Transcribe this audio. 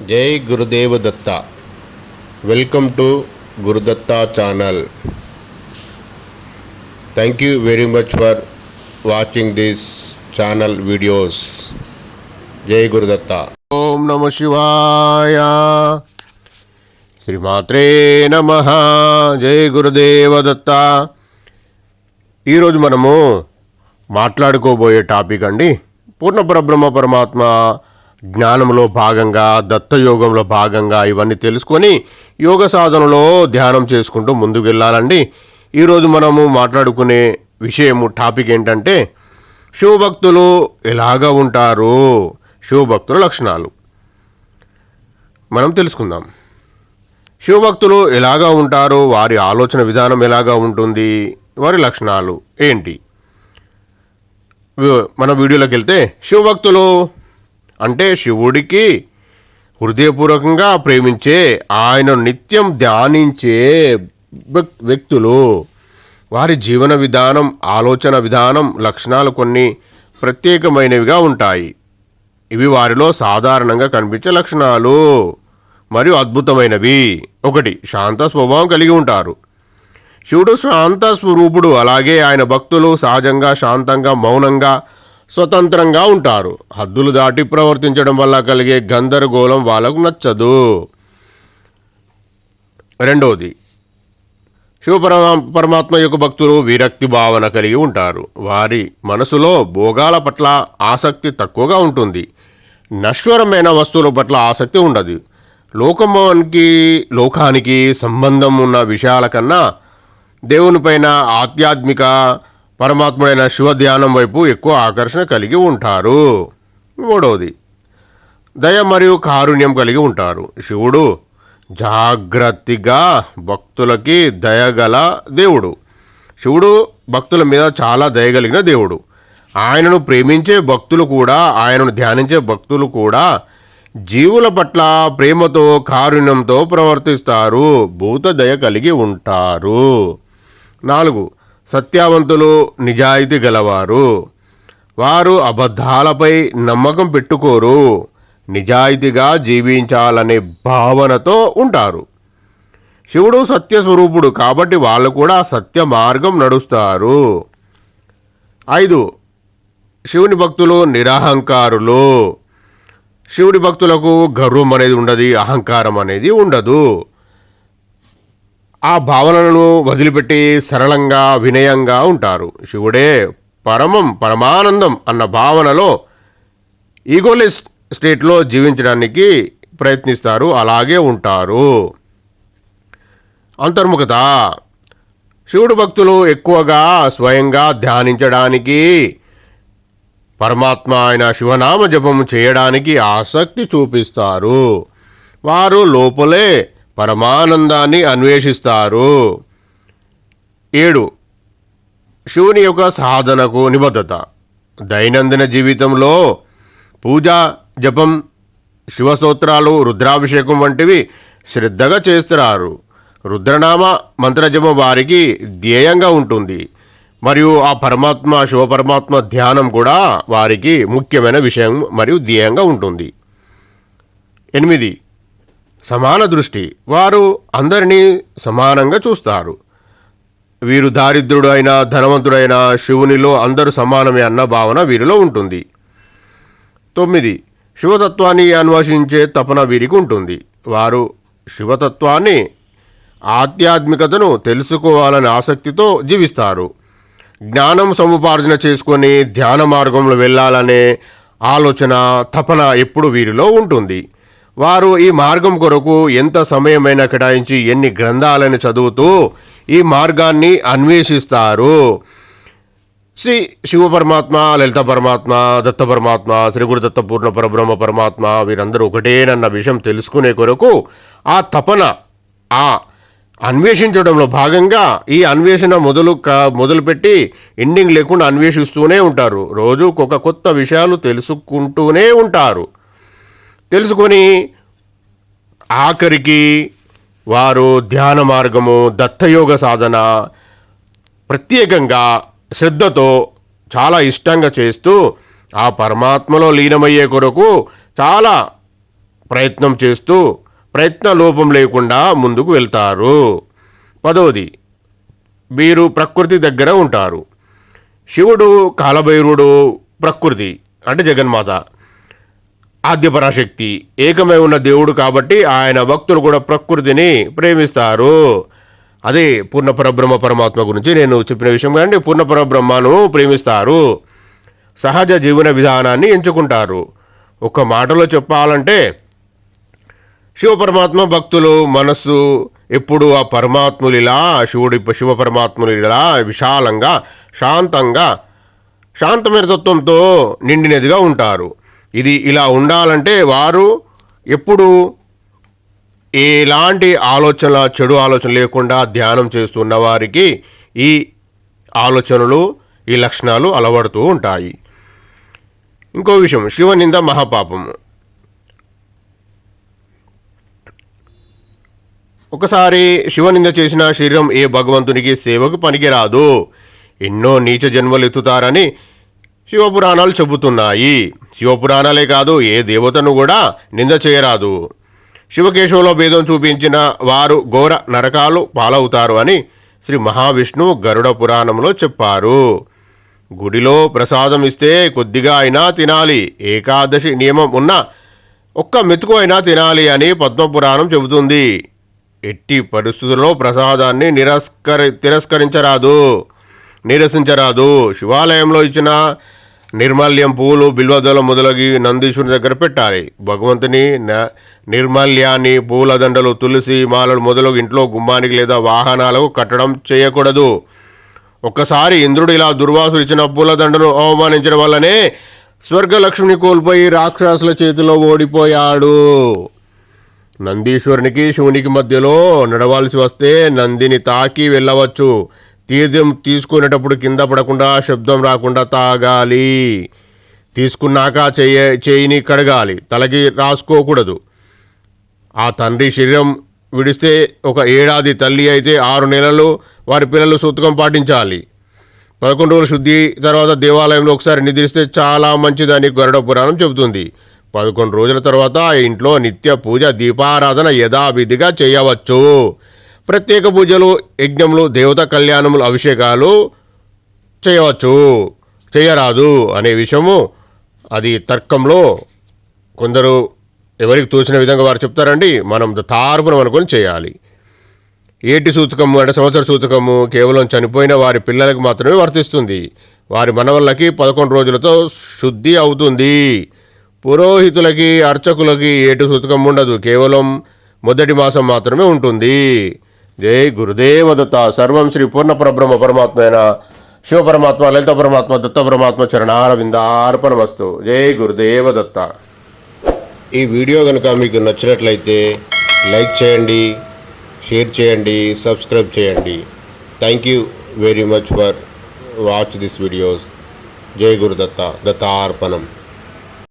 జై Gurudeva Datta welcome to Gurudatta channel thank you very much for watching this channel videos జై గురుదత్త ఓం నమ శివాయ శ్రీమాత్రే నమ జై గురుదేవ దత్త ఈరోజు మనము మాట్లాడుకోబోయే టాపిక్ అండి. పూర్ణ పరబ్రహ్మ పరమాత్మ జ్ఞానంలో భాగంగా దత్తయోగంలో భాగంగా ఇవన్నీ తెలుసుకొని యోగ సాధనలో ధ్యానం చేసుకుంటూ ముందుకు వెళ్ళాలండి ఈరోజు మనము మాట్లాడుకునే విషయము టాపిక్ ఏంటంటే శివభక్తులు ఎలాగా ఉంటారు? శివభక్తుల లక్షణాలు. మనం తెలుసుకుందాం. శివభక్తులు ఎలాగా ఉంటారు? వారి ఆలోచన విధానం ఎలాగా ఉంటుంది? వారి లక్షణాలు ఏంటి? మన వీడియోలోకి వెళ్తే శివభక్తులు అంటే శివుడికి హృదయపూర్వకంగా ప్రేమించే ఆయన నిత్యం ధ్యానించే వ్యక్- వ్యక్తులు. వారి జీవన విధానం ఆలోచన విధానం లక్షణాలు కొన్ని ప్రత్యేకమైనవిగా ఉంటాయి. ఇవి వారిలో సాధారణంగా కనిపించే లక్షణాలు మరియు అద్భుతమైనవి. ఒకటి శాంత స్వభావం కలిగి ఉంటారు. శివుడు శాంత స్వరూపుడు. అలాగే ఆయన భక్తులు సహజంగా శాంతంగా మౌనంగా స్వతంత్రంగా ఉంటారు. హద్దులు దాటి ప్రవర్తించడం వల్ల కలిగే గందరగోళం వాళ్ళకు నచ్చదు. రెండవది శివపరమా పరమాత్మ యొక్క భక్తులు విరక్తి భావన కలిగి ఉంటారు. వారి మనసులో భోగాల పట్ల ఆసక్తి తక్కువగా ఉంటుంది. నశ్వరమైన వస్తువుల పట్ల ఆసక్తి ఉండదు. లోకమానికి లోకానికి సంబంధం ఉన్న విషయాల కన్నా దేవునిపైన ఆధ్యాత్మిక పరమాత్ముడైన శివ ధ్యానం వైపు ఎక్కువ ఆకర్షణ కలిగి ఉంటారు. మూడవది దయ మరియు కారుణ్యం కలిగి ఉంటారు. శివుడు జాగ్రత్తగా భక్తులకి దయగల దేవుడు. శివుడు భక్తుల మీద చాలా దయగలిగిన దేవుడు. ఆయనను ప్రేమించే భక్తులు కూడా ఆయనను ధ్యానించే భక్తులు కూడా జీవుల పట్ల ప్రేమతో కారుణ్యంతో ప్రవర్తిస్తారు. భూత దయ కలిగి ఉంటారు. నాలుగు సత్యవంతులు నిజాయితీ గలవారు. వారు అబద్ధాలపై నమ్మకం పెట్టుకోరు. నిజాయితీగా జీవించాలనే భావనతో ఉంటారు. శివుడు సత్యస్వరూపుడు కాబట్టి వాళ్ళు కూడా సత్య మార్గం నడుస్తారు. ఐదు. శివుని భక్తులు నిరహంకారులు. శివుడి భక్తులకు గర్వం అనేది ఉండదు అహంకారం అనేది ఉండదు. ఆ భావనలను వదిలిపెట్టి సరళంగా వినయంగా ఉంటారు. శివుడే పరమం పరమానందం అన్న భావనలో ఈగోలెస్ స్టేట్లో జీవించడానికి ప్రయత్నిస్తారు. అలాగే ఉంటారు. అంతర్ముఖత. శివుడు భక్తులు ఎక్కువగా స్వయంగా ధ్యానించడానికి పరమాత్మ ఆయన శివనామ జపం చేయడానికి ఆసక్తి చూపిస్తారు. వారు లోపలే పరమానందాన్ని అన్వేషిస్తారు. ఏడు. శివుని యొక్క సాధనకు నిబద్ధత. దైనందిన జీవితంలో పూజ జపం శివస్తోత్రాలు రుద్రాభిషేకం వంటివి శ్రద్ధగా చేస్తున్నారు రుద్రనామ మంత్రజపం వారికి ధ్యేయంగా ఉంటుంది. మరియు ఆ పరమాత్మ శివపరమాత్మ ధ్యానం కూడా వారికి ముఖ్యమైన విషయం మరియు ధ్యేయంగా ఉంటుంది. ఎనిమిది. సమాన దృష్టి. వారు అందరినీ సమానంగా చూస్తారు. వీరు దారిద్రుడు అయినా ధనవంతుడైన శివునిలో అందరూ సమానమే అన్న భావన వీరిలో ఉంటుంది. తొమ్మిది. శివతత్వాన్ని అన్వేషించే తపన వీరికి ఉంటుంది. వారు శివతత్వాన్ని ఆధ్యాత్మికతను తెలుసుకోవాలనే ఆసక్తితో జీవిస్తారు. జ్ఞానం సముపార్జన చేసుకొని ధ్యాన మార్గంలో వెళ్ళాలనే ఆలోచన తపన ఎప్పుడు వీరిలో ఉంటుంది. వారు ఈ మార్గం కొరకు ఎంత సమయమైనా కేటాయించి ఎన్ని గ్రంథాలను చదువుతూ ఈ మార్గాన్ని అన్వేషిస్తారు. శ్రీ శివ పరమాత్మ లలిత పరమాత్మ దత్త పరమాత్మ శ్రీ గురుదత్త పూర్ణ పరబ్రహ్మ పరమాత్మ వీరందరూ ఒకటేనన్న విషయం తెలుసుకునే కొరకు ఆ తపన ఆ అన్వేషించడంలో భాగంగా ఈ అన్వేషణ మొదలు క మొదలుపెట్టి ఎండింగ్ లేకుండా అన్వేషిస్తూనే ఉంటారు. రోజు ఒక కొత్త విషయాలు తెలుసుకుంటూనే ఉంటారు. తెలుసుకొని ఆఖరికి వారు ధ్యాన మార్గము దత్తయోగ సాధన ప్రత్యేకంగా శ్రద్ధతో చాలా ఇష్టంగా చేస్తూ ఆ పరమాత్మలో లీనమయ్యే కొరకు చాలా ప్రయత్నం చేస్తూ ప్రయత్న లోపం లేకుండా ముందుకు వెళ్తారు. పదవది వీరు ప్రకృతి దగ్గర ఉంటారు. శివుడు కాలభైరుడు ప్రకృతి అంటే జగన్మాత. ఆద్యపరాశక్తి. ఏకమై ఉన్న దేవుడు కాబట్టి ఆయన భక్తులు కూడా ప్రకృతిని ప్రేమిస్తారు. అదే పూర్ణ పరబ్రహ్మ పరమాత్మ గురించి నేను చెప్పిన విషయం కానీ పూర్ణ పరబ్రహ్మను ప్రేమిస్తారు. సహజ జీవన విధానాన్ని ఎంచుకుంటారు. ఒక మాటలో చెప్పాలంటే శివ పరమాత్మ భక్తులు మనస్సు ఎప్పుడు ఆ పరమాత్ములిలా శివుడి శివ పరమాత్ములిలా విశాలంగా శాంతంగా శాంతమైన తత్వంతో నిండినదిగా ఉంటారు. ఇది ఇలా ఉండాలంటే వారు ఎప్పుడు ఎలాంటి ఆలోచన చెడు ఆలోచన లేకుండా ధ్యానం చేస్తున్న వారికి ఈ ఆలోచనలు ఈ లక్షణాలు అలవడుతూ ఉంటాయి. ఇంకో విషయం శివనింద మహాపాపము ఒకసారి శివనింద చేసిన శరీరం ఏ భగవంతునికి సేవకు పనికిరాదు. ఎన్నో నీచ జన్మలు ఎత్తుతారని శివపురాణాలు చెబుతున్నాయి. శివపురాణాలే కాదు ఏ దేవతను కూడా నింద చేయరాదు. శివకేశవులో భేదం చూపించిన వారు ఘోర నరకాలు పాలవుతారు అని శ్రీ మహావిష్ణువు గరుడ పురాణంలో చెప్పారు. గుడిలో ప్రసాదం ఇస్తే కొద్దిగా అయినా తినాలి. ఏకాదశి నియమం ఉన్న ఒక్క మెతుకు అయినా తినాలి అని పద్మపురాణం చెబుతుంది. ఎట్టి పరిస్థితుల్లో ప్రసాదాన్ని నిరస్కరి తిరస్కరించరాదు. నిరసించరాదు. శివాలయంలో ఇచ్చిన నిర్మల్యం పూలు బిల్వదళం మొదలగి నందీశ్వరుని దగ్గర పెట్టాలి. భగవంతుని న- నిర్మల్యాన్ని పూల దండలు తులసి మాలలు మొదలగు ఇంట్లో గుమ్మానికి లేదా వాహనాలకు కట్టడం చేయకూడదు. ఒక్కసారి ఇంద్రుడు ఇలా దుర్వాసులు ఇచ్చిన పూలదండను అవమానించడం వల్లనే స్వర్గలక్ష్మిని కోల్పోయి రాక్షసుల చేతిలో ఓడిపోయాడు. నందీశ్వరునికి శివునికి మధ్యలో నడవాల్సి వస్తే నందిని తాకి వెళ్ళవచ్చు. తీర్థం తీసుకునేటప్పుడు కింద పడకుండా శబ్దం రాకుండా తాగాలి. తీసుకున్నాక చెయ్య చేయిని కడగాలి. తలకి రాసుకోకూడదు. ఆ తండ్రి శరీరం విడిస్తే ఒక ఏడాది తల్లి అయితే ఆరు నెలలు వారి పిల్లలు సూతకం పాటించాలి. పదకొండు రోజుల శుద్ధి తర్వాత దేవాలయంలో ఒకసారి నిద్రిస్తే చాలా మంచిదని గరుడ పురాణం చెబుతుంది. పదకొండు రోజుల తర్వాత ఇంట్లో నిత్య పూజ దీపారాధన యథావిధిగా చేయవచ్చు. ప్రత్యేక పూజలు యజ్ఞములు దేవత కళ్యాణములు అభిషేకాలు చేయవచ్చు. చేయరాదు అనే విషయము అది తర్కంలో కొందరు ఎవరికి తోచిన విధంగా వారు చెప్తారండి. మనం తార్పునం అనుకొని చేయాలి. ఏటి సూతకము అంటే సంవత్సర సూతకము కేవలం చనిపోయిన వారి పిల్లలకు మాత్రమే వర్తిస్తుంది. వారి మనవళ్ళకి పదకొండు రోజులతో శుద్ధి అవుతుంది. పురోహితులకి అర్చకులకి ఏటు సూతకం ఉండదు. కేవలం మొదటి మాసం మాత్రమే ఉంటుంది. జై గురుదేవదత్త. సర్వం శ్రీ పూర్ణ పరబ్రహ్మ పరమాత్మైన. శివ పరమాత్మ లలిత పరమాత్మ దత్త పరమాత్మ చరణారవిందార్పణమస్తు. జై గురుదేవదత్త. ఈ వీడియో కనుక మీకు నచ్చినట్లయితే లైక్ చేయండి షేర్ చేయండి సబ్స్క్రైబ్ చేయండి. Thank you very much for watch this videos జై గురుదత్త. దత్తార్పణం.